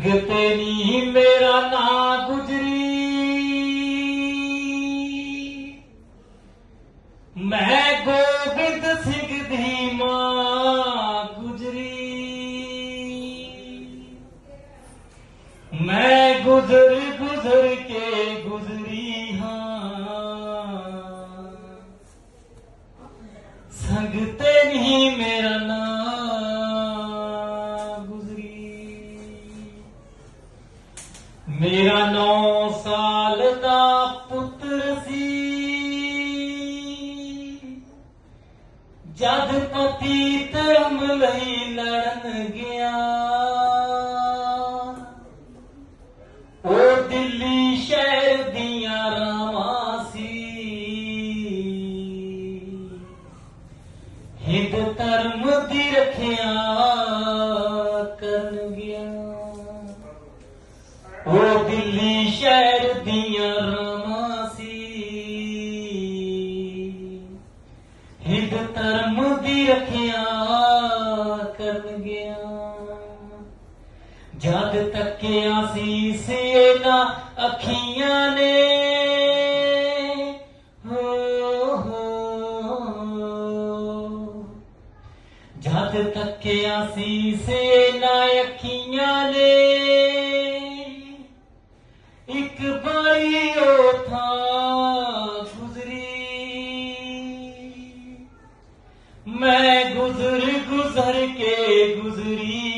ਸੰਗ ਤੇ ਮੇਰਾ ਨਾਂ ਗੁਜਰੀ। ਮੈਂ ਗੋਬਿੰਦ ਸਿੰਘ ਦੀ ਮਾਂ ਗੁਜਰੀ। ਮੈਂ ਗੁਜ਼ਰ ਗੁਜ਼ਰ ਕੇ ਗੁਜ਼ਰੀ ਹਾਂ। ਸੰਗ ਤੇ ਨਹੀਂ ਮੇਰਾ ਨਾਂ ਜਦ ਪਤੀ ਧਰਮ ਲਈ ਲੜਨ ਗਿਆ। ਉਹ ਦਿੱਲੀ ਸ਼ਹਿਰ ਦੀਆਂ ਰਾਵਾਂ ਸੀ। ਹਿੰਦ ਧਰਮ ਦੀ ਰੱਖਿਆ ਕਰਨ ਗਿਆ। ਉਹ ਦਿੱਲੀ ਸ਼ਹਿਰ ਦੀਆਂ ਰਾਵਾਂ ਜਦ ਤੱਕਿਆ ਸੀ ਸੇਨਾ ਅੱਖੀਆਂ ਨੇ ਹੋ ਹੋ ਜਦ ਤੱਕਿਆ ਸੀ ਸੇਨਾ ਅੱਖੀਆਂ ਨੇ ਇੱਕ ਬਾਰੀ ਉਹ ਥਾਂ ਗੁਜ਼ਰੀ ਮੈਂ ਗੁਜ਼ਰ ਗੁਜ਼ਰ ਕੇ ਗੁਜ਼ਰੀ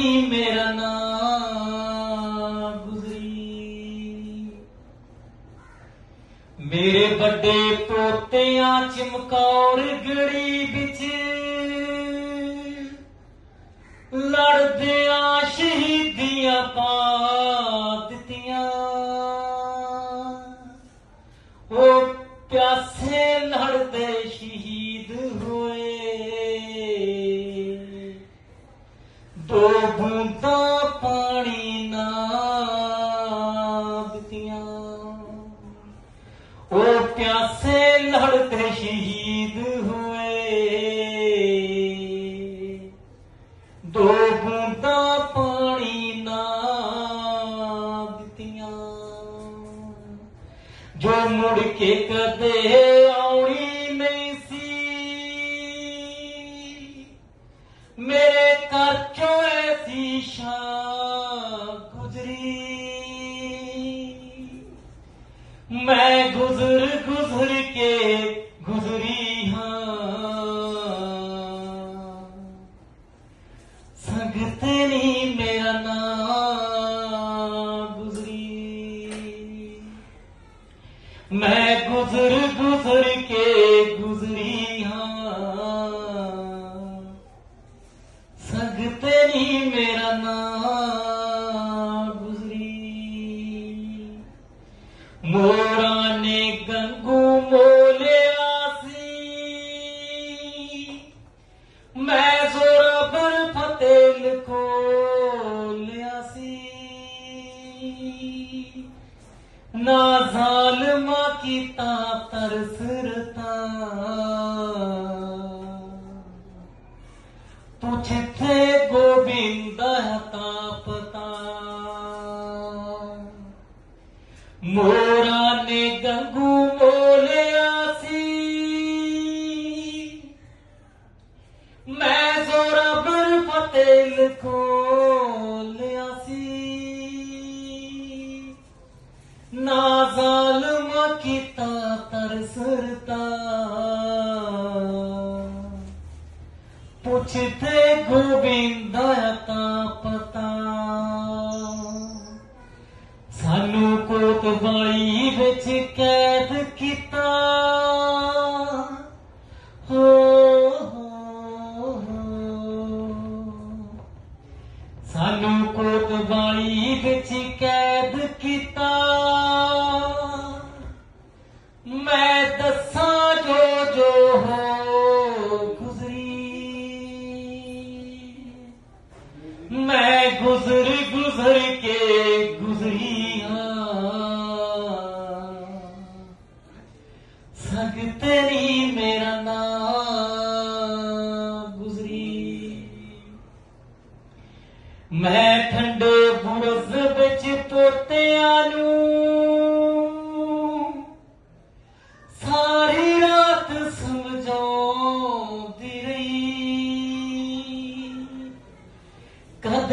ਤੇਰੀ ਮੇਰਾ ਨਾਂ ਗੁਜ਼ਰੀ। ਮੇਰੇ ਵੱਡੇ ਪੋਤਿਆਂ ਚਮਕੌਰ ਗੜੀ ਵਿੱਚ ਲੜਦੇ ਆ ਸ਼ਹੀਦੀਆਂ ਪਾ ਬੂੰਦਾਂ ਪਾਣੀ ਨਾ ਦਿੱਤੀਆਂ। ਉਹ ਪਿਆਸੇ ਲੜਦੇ ਸ਼ਹੀਦ ਹੋਏ। ਦੋ ਬੂੰਦਾਂ ਪਾਣੀ ਨਾ ਦਿੱਤੀਆਂ। ਜੋ ਮੁੜ ਕੇ ਕਦੇ ਗੁਜ਼ਰੀ ਹਾਂ। ਸੰਗ ਤੇਰੀ ਮੇਰਾ ਨਾਂ ਗੁਜ਼ਰੀ। ਮੈਂ ਗੁਜ਼ਰ ਗੁਜ਼ਰ ਕੇ ਗੁਜ਼ਰੀ ਹਾਂ। ਸੰਗ ਤੇਰੀ ਮੇਰਾ ਨਾਂ ਗੁਜ਼ਰੀ। ਮੋਰਾਂ ਕੀਤਾ ਤਰਸ ਰਤਾ ਪੁੱਛੇ ਗੋਬਿੰਦ ਤਾ ਪਤਾ। ਮੋਰਾ ਨੇ ਗੰਗੂ ਬੋਲਿਆ ਸੀ। ਮੈਂ ਜ਼ੋਰਾ ਬਰ ਫਤਿਹ ਲਿਖੋ। ਤਰਸਰਤਾ ਪੁੱਛਤੇ ਗੋਬਿੰਦ ਤਾ ਪਤਾ। ਸਾਨੂੰ ਕੋਤਵਾਲੀ ਵਿੱਚ ਕੈਦ ਕੀਤਾ। ਗੁਜ਼ਰੀਆਂ। ਸਗ ਤੇਰੀ ਮੇਰਾ ਨਾਮ ਗੁਜ਼ਰੀ। ਮੈਂ ਠੰਡੇ ਬੁਰਜ ਵਿੱਚ ਤੋਤਿਆਂ ਨੂੰ ਸਾਰੀ ਰਾਤ ਸਮਝਾਉਂਦੀ ਰਹੀ। ਕਦ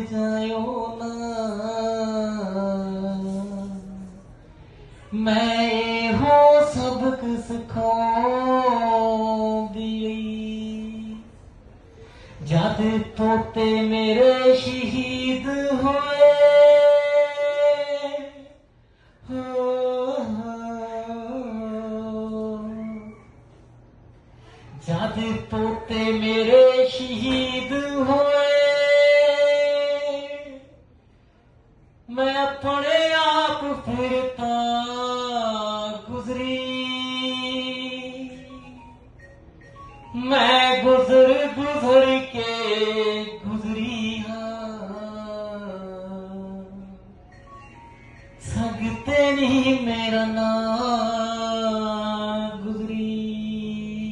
ਜਾਇਓ ਨਾ। ਮੈਂ ਇਹੋ ਸਬਕ ਸਿਖਾਉਂਦੀ ਰਹੀ ਜਦ ਤੋਤੇ ਮੇਰੇ ਸ਼ਹੀਦ put it